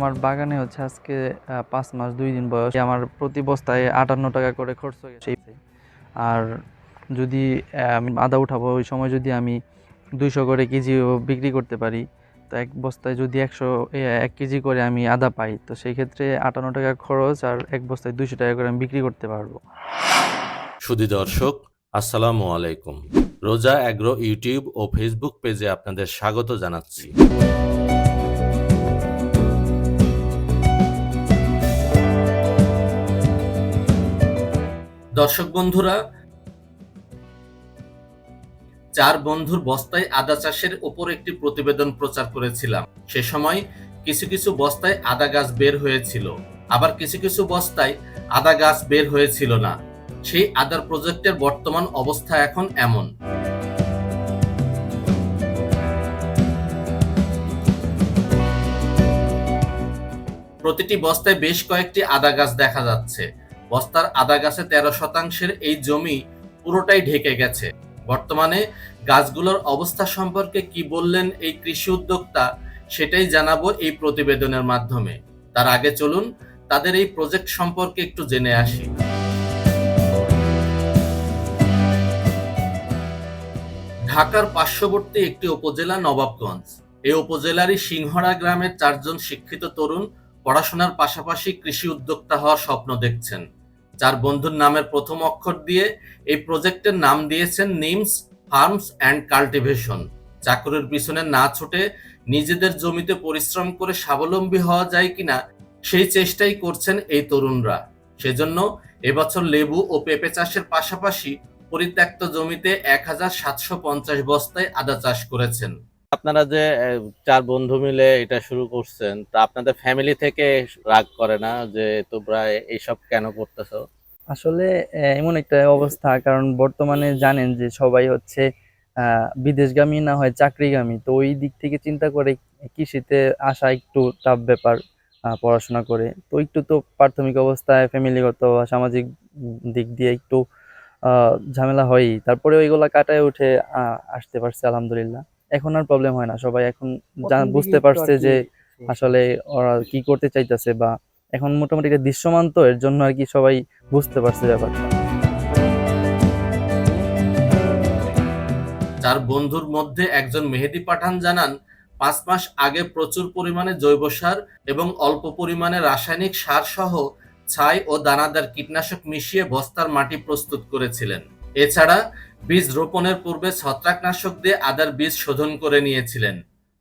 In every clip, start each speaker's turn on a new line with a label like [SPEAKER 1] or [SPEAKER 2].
[SPEAKER 1] আমার বাগানে হচ্ছে আজকে পাঁচ মাস, দুই দিন বয়স। আমার প্রতি বস্তায় আটান্ন টাকা করে খরচ হয়ে গেছে। আর যদি আমি আদা উঠাবো, ওই সময় যদি আমি দুইশো করে কেজি বিক্রি করতে পারি, তো এক বস্তায় যদি একশো এক কেজি করে আমি আদা পাই, তো সেই ক্ষেত্রে আটান্ন টাকা খরচ আর এক বস্তায় দুইশো টাকা করে আমি বিক্রি করতে পারব।
[SPEAKER 2] সুধী দর্শক, আসসালামু আলাইকুম। রোজা অ্যাগ্রো ইউটিউব ও ফেসবুক পেজে আপনাদের স্বাগত জানাচ্ছি। দর্শক বন্ধুরা, চার বন্ধুর বস্তায় আদা চাষের ওপর একটি প্রতিবেদন প্রচার করেছিলাম। সে সময় কিছু কিছু বস্তায় আদা গাছ বের হয়েছিল। আবার কিছু কিছু বস্তায় আদা গাছ বের হয়েছিল না। সেই আদার প্রজেক্টের বর্তমান অবস্থা এখন এমন। প্রতিটি বস্তায় বেশ কয়েকটি আদা গাছ দেখা যাচ্ছে। বস্তার আদা গাছে তেরো শতাংশের এই জমি পুরোটাই ঢেকে গেছে। বর্তমানে গাছগুলোর অবস্থা সম্পর্কে কি বললেন এই কৃষি উদ্যোক্তা, সেটাই জানাব এই প্রতিবেদনের মাধ্যমে। তার আগে চলুন তাদের এই প্রজেক্ট সম্পর্কে একটু জেনে আসি। ঢাকার পার্শ্ববর্তী একটি উপজেলা নবাবগঞ্জ। এই উপজেলারই সিংহরা গ্রামের চারজন শিক্ষিত তরুণ পড়াশোনার পাশাপাশি কৃষি উদ্যোক্তা হওয়ার স্বপ্ন দেখছেন। চার বন্ধুর নামের প্রথম অক্ষর দিয়ে এই প্রজেক্টের নাম দিয়েছেন নিমস, ফার্মস অ্যান্ড কাল্টিভেশন। চাকরির পিছনে না ছুটে নিজেদের জমিতে পরিশ্রম করে স্বাবলম্বী হওয়া যায় কিনা, সেই চেষ্টাই করছেন এই তরুণরা। সেজন্য এবছর লেবু ও পেঁপে চাষের পাশাপাশি পরিত্যক্ত জমিতে এক হাজার সাতশো পঞ্চাশ বস্তায় আদা চাষ করেছেন।
[SPEAKER 3] আপনারা যে চার বন্ধু মিলে এটা শুরু করছেন, তা আপনাদের ফ্যামিলি থেকে রাগ করে না যে, তোমরা এইসব কেন করতেছ?
[SPEAKER 1] আসলে এমন একটা অবস্থা, কারণ বর্তমানে জানেন যে, সবাই হচ্ছে বিদেশগামী না হয় চাকরিগামী, তো ওই দিক থেকে চিন্তা করে কৃষিতে আসা একটু টাফ ব্যাপার পড়াশোনা করে। তো একটু তো প্রাথমিক অবস্থায় ফ্যামিলিগত বা সামাজিক দিক দিয়ে একটু ঝামেলা হয়ই। তারপরে ওইগুলা কাটায় উঠে আসতে পারছে, আলহামদুলিল্লাহ। এখন আর প্রবলেম হয় না। সবাই এখন বুঝতে পারছে যে আসলে ওরা কি করতে চাইতেছে বা এখন মোটামুটি দৃশ্যমান তো এর জন্য আর কি সবাই বুঝতে পারছে ব্যাপারটা।
[SPEAKER 2] চার বন্ধুর মধ্যে একজন মেহেদি পাঠান জানান পাঁচ মাস আগে প্রচুর পরিমাণে জৈব সার এবং অল্প পরিমাণে রাসায়নিক সার সহ ছাই ও দানাদার কীটনাশক মিশিয়ে বস্তার মাটি প্রস্তুত করেছিলেন। এছাড়া বীজ রোপণের পূর্বে ছত্রাকনাশক দিয়ে আদার বীজ শোধন করে নিয়েছিলেন।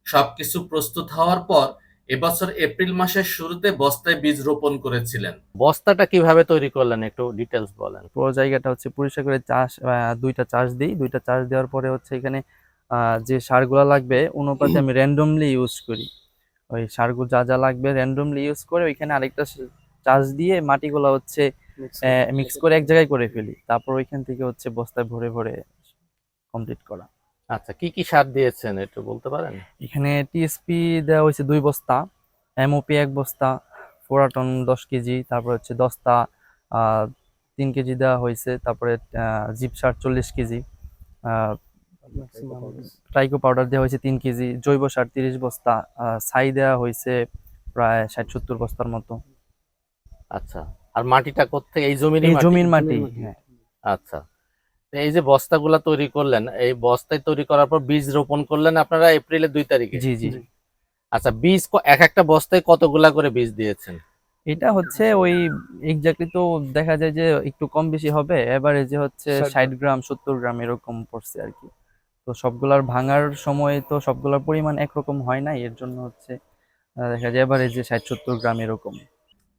[SPEAKER 2] সবকিছু প্রস্তুত হওয়ার পর এবছর এপ্রিল মাসের শুরুতে বস্তায় বীজ রোপণ করেছিলেন।
[SPEAKER 3] বস্তাটা কীভাবে তৈরি করলেন একটু ডিটেলস বলেন?
[SPEAKER 1] পুরো জায়গাটা হচ্ছে পরিষ্কার করে চাষ দুইটা চাষ দিই। দুইটা চাষ দেওয়ার পরে হচ্ছে এখানে যে সারগুলো লাগবে অনুপাতে আমি র্যান্ডমলি ইউজ করি। ওই সারগুলো যা যা লাগবে র্যান্ডমলি ইউজ করে ওইখানে আরেকটা চাষ দিয়ে মাটিগুলো হচ্ছে মিক্স করে এক জায়গায় করে ফেলি। তারপর ওইখান থেকে হচ্ছে বস্তায় ভরে ভরে কমপ্লিট করা।
[SPEAKER 3] আচ্ছা কি কি সার দিয়েছেন একটু বলতে পারেন?
[SPEAKER 1] এখানে টিএসপি দেওয়া হয়েছে দুই বস্তা এমওপি এক বস্তা ফোরাটন দশ কেজি তারপর হচ্ছে দস্তা আহ, তিন কেজি দেওয়া হয়েছে তারপরে জিপ সার চল্লিশ কেজি ট্রাইকো পাউডার দেওয়া হয়েছে তিন কেজি জৈব সার তিরিশ বস্তা আহ, ছাই দেওয়া হয়েছে প্রায় ষাট সত্তর বস্তার মতো।
[SPEAKER 3] আচ্ছা। আর মাটিটা কোথেকে এই জমির
[SPEAKER 1] এই জমির মাটি হ্যাঁ।
[SPEAKER 3] আচ্ছা। এই যে বস্তাগুলা তৈরি করলেন এই বস্তায় তৈরি করার পর বীজ রোপণ করলেন আপনারা এপ্রিলের দুই তারিখে?
[SPEAKER 1] জি জি।
[SPEAKER 3] আচ্ছা বীজ এক একটা বস্তায় কতগুলা করে বীজ দিয়েছেন?
[SPEAKER 1] এটা হচ্ছে ওই এক্স্যাক্টলি তো দেখা যায় যে একটু কম বেশি হবে এভারেজে হচ্ছে ষাট গ্রাম সত্তর গ্রাম এরকম পড়ছে আর কি। তো সবগুলার ভাঙার সময় তো সবগুলার পরিমাণ একরকম হয় না এর জন্য হচ্ছে দেখা যায় এভারেজে ষাট সত্তর গ্রাম এরকম।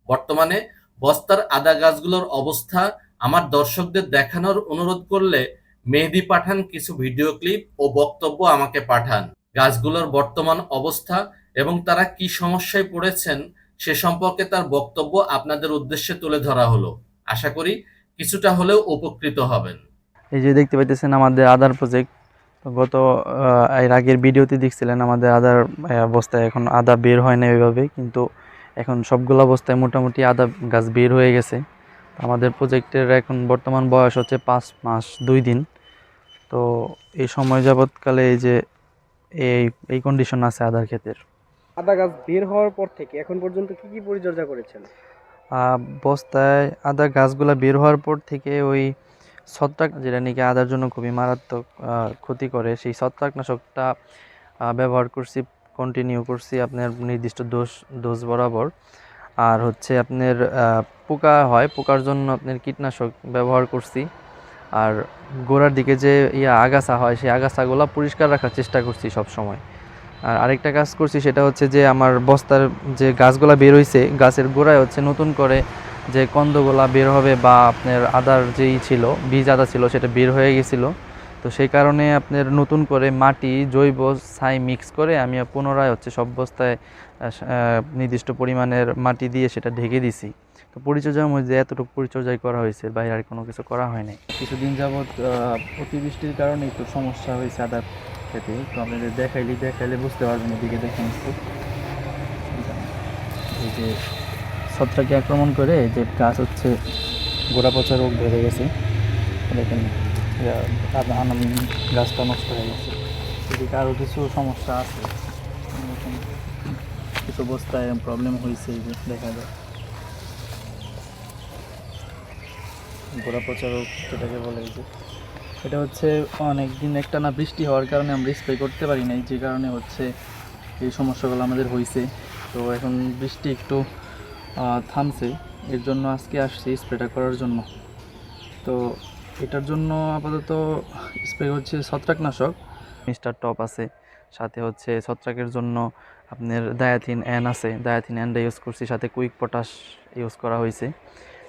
[SPEAKER 2] বর্তমানে বস্তার আদা গাছগুলোর অবস্থা আমার দর্শকদের দেখানোর অনুরোধ করলে মেহেদি পাঠান কিছু ভিডিও ক্লিপ ও বক্তব্য আমাকে পাঠান। গাছগুলোর বর্তমান অবস্থা এবং তারা কি সমস্যায় পড়েছেন সে সম্পর্কে তার বক্তব্য আপনাদের উদ্দেশ্যে তুলে ধরা হলো। আশা করি কিছুটা হলেও উপকৃত হবেন।
[SPEAKER 1] এই যে দেখতে পাইতেছেন আমাদের আদার প্রজেক্ট গত এর আগের ভিডিওতে দেখছিলেন আমাদের আদার আহ, বস্তায় এখন আদা বের হয় না ওইভাবে। কিন্তু এখন সবগুলো অবস্থায় মোটামুটি আদা গাছ বের হয়ে গেছে। আমাদের প্রজেক্টের এখন বর্তমান বয়স হচ্ছে পাঁচ মাস দুই দিন। তো এই সময় যাবৎকালে এই যে এই এই কন্ডিশন আছে আদার ক্ষেতের।
[SPEAKER 4] আদা গাছ বের হওয়ার পর থেকে এখন পর্যন্ত কি কি পরিচর্যা করেছেন?
[SPEAKER 1] বস্তায় আদা গাছগুলা বের হওয়ার পর থেকে ওই ছত্রাক যেটা নাকি আদার জন্য খুবই মারাত্মক ক্ষতি করে সেই ছত্রাকনাশকটা ব্যবহার করছি কন্টিনিউ করছি আপনার নির্দিষ্ট ডোজ ডোজ বরাবর। আর হচ্ছে আপনার পোকা হয়, পোকার জন্য আপনার কীটনাশক ব্যবহার করছি। আর গোড়ার দিকে যে ইয়া আগাছা হয়, সেই আগাছাগুলো পরিষ্কার রাখার চেষ্টা করছি সব সময় আর আরেকটা কাজ করছি সেটা হচ্ছে যে আমার বস্তার যে গাছগুলা বের হয়েছে গাছের গোড়ায় হচ্ছে নতুন করে যে কন্দগুলা বের হবে বা আপনার আদার যেই ছিল, বীজ আদা ছিল, সেটা বের হয়ে গেছিল। তো সেই কারণে আপনার নতুন করে মাটি, জৈব ছাই মিক্স করে আমি পুনরায় হচ্ছে সব বস্তায় নির্দিষ্ট পরিমাণের মাটি দিয়ে সেটা ঢেকে দিছি। তো পরিচর্যার মধ্যে এতটুকু পরিচর্যাই করা হয়েছে, বাইরে আর কোনো কিছু করা হয়নি কিছুদিন যাবৎ অতিবৃষ্টির কারণে একটু সমস্যা হয়েছে আদার খেতে তো আপনাদের দেখাইলে দেখাইলে বুঝতে পারবেন এদিকে দেখেন এই যে ছত্রাকে আক্রমণ করে যে গাছ হচ্ছে গোড়া পচা রোগ ধরে গেছে। দেখেন গাছটা নষ্ট হয়ে গেছে। এদিকে আরও কিছু সমস্যা আছে। কিছু অবস্থায় প্রবলেম হয়েছে দেখা যায়। গোড়া পচা রোগ যেটাকে বলে যে। এটা হচ্ছে অনেক দিন একটা না বৃষ্টি হওয়ার কারণে আমরা স্প্রে করতে পারি নাই, যে কারণে হচ্ছে এই সমস্যাগুলো আমাদের হয়েছে। তো এখন বৃষ্টি একটু থামছে। এর জন্য আজকে আসছি স্প্রেটা করার জন্য। তো এটার জন্য আপাতত স্প্রে হচ্ছে ছত্রাকনাশক। মিস্টার টপ আছে সাথে হচ্ছে ছত্রাকের জন্য আপনার ডায়াথিন অ্যান আছে ডায়াথিন অ্যানটা ইউজ করছি সাথে কুইক পটাশ ইউজ করা হয়েছে।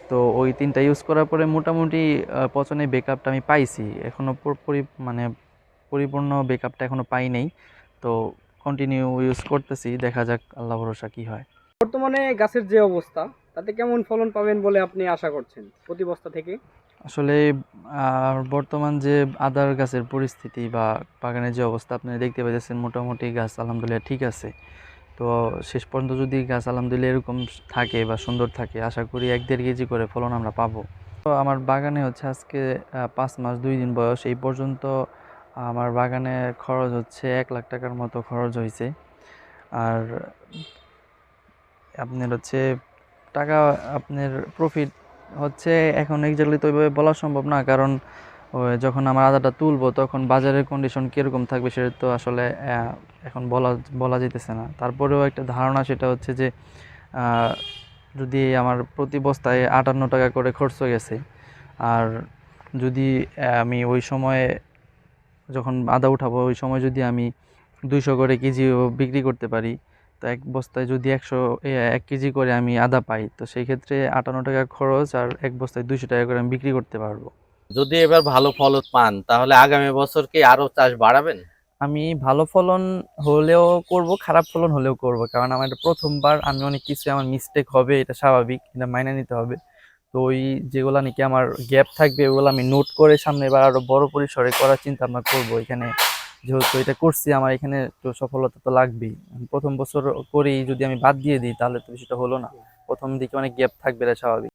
[SPEAKER 1] তো ওই তিনটা ইউজ করার পরে মোটামুটি আহ, পচনের বেকআপটা আমি পাইছি এখনও পুরোপুরি মানে পরিপূর্ণ বেকআপটা এখনও পাই নাই। তো কন্টিনিউ ইউজ করতেছি দেখা যাক আল্লাহ ভরসা কী হয়।
[SPEAKER 4] বর্তমানে গাছের যে অবস্থা তাতে কেমন ফলন পাবেন বলে আপনি আশা করছেন প্রতি বস্তা থেকে?
[SPEAKER 1] আসলে বর্তমান যে আদার গাছের পরিস্থিতি বা বাগানের যে অবস্থা, আপনি দেখতে পাচ্ছেন মোটামুটি গাছ আলহামদুলিল্লাহ ঠিক আছে। তো শেষ পর্যন্ত যদি গাছ আলহামদুলিল্লাহ এরকম থাকে বা সুন্দর থাকে, আশা করি এক দেড় কেজি করে ফলন আমরা পাবো। তো আমার বাগানে হচ্ছে আজকে পাঁচ মাস দুই দিন বয়স, এই পর্যন্ত আমার বাগানে খরচ হচ্ছে এক লাখ টাকার মতো খরচ হয়েছে আর আপনার হচ্ছে টাকা, আপনার প্রফিট হচ্ছে এখন এক্স্যাক্টলি তো ওইভাবে বলা সম্ভব না, কারণ যখন আমার আদাটা তুলবো তখন বাজারের কন্ডিশন কীরকম থাকবে সেটা তো আসলে এখন বলা বলা যেতেছে না। তারপরেও একটা ধারণা সেটা হচ্ছে যে যদি আমার প্রতি বস্তায় আটান্ন টাকা করে খরচ গেছে, আর যদি আমি ওই সময়ে যখন আদা উঠাবো, ওই সময় যদি আমি দুইশো করে কেজি বিক্রি করতে পারি তো এক বস্তায় যদি একশো এক কেজি করে আমি আদা পাই তো সেই ক্ষেত্রে আটান্ন টাকা খরচ আর এক বস্তায় দুইশো টাকা করে আমি বিক্রি করতে পারব।
[SPEAKER 3] যদি এবার ভালো ফলন পান তাহলে আগামী বছর কি আরও চাষ বাড়াবেন?
[SPEAKER 1] আমি ভালো ফলন হলেও করব খারাপ ফলন হলেও করব কারণ আমার এটা প্রথমবার আমি অনেক কিছু আমার মিস্টেক হবে এটা স্বাভাবিক এটা মাইনে নিতে হবে। তো ওই যেগুলো নাকি আমার গ্যাপ থাকবে ওগুলো আমি নোট করে সামনে এবার আরও বড় পরিসরে করার চিন্তা ভাবনা করব এখানে যেহেতু এটা করছি, আমার এখানে তো সফলতা তো লাগবেই। প্রথম বছর করেই যদি আমি বাদ দিয়ে দিই, তাহলে তো সেটা হলো না। প্রথম দিকে অনেক গ্যাপ থাকবে এটা স্বাভাবিক।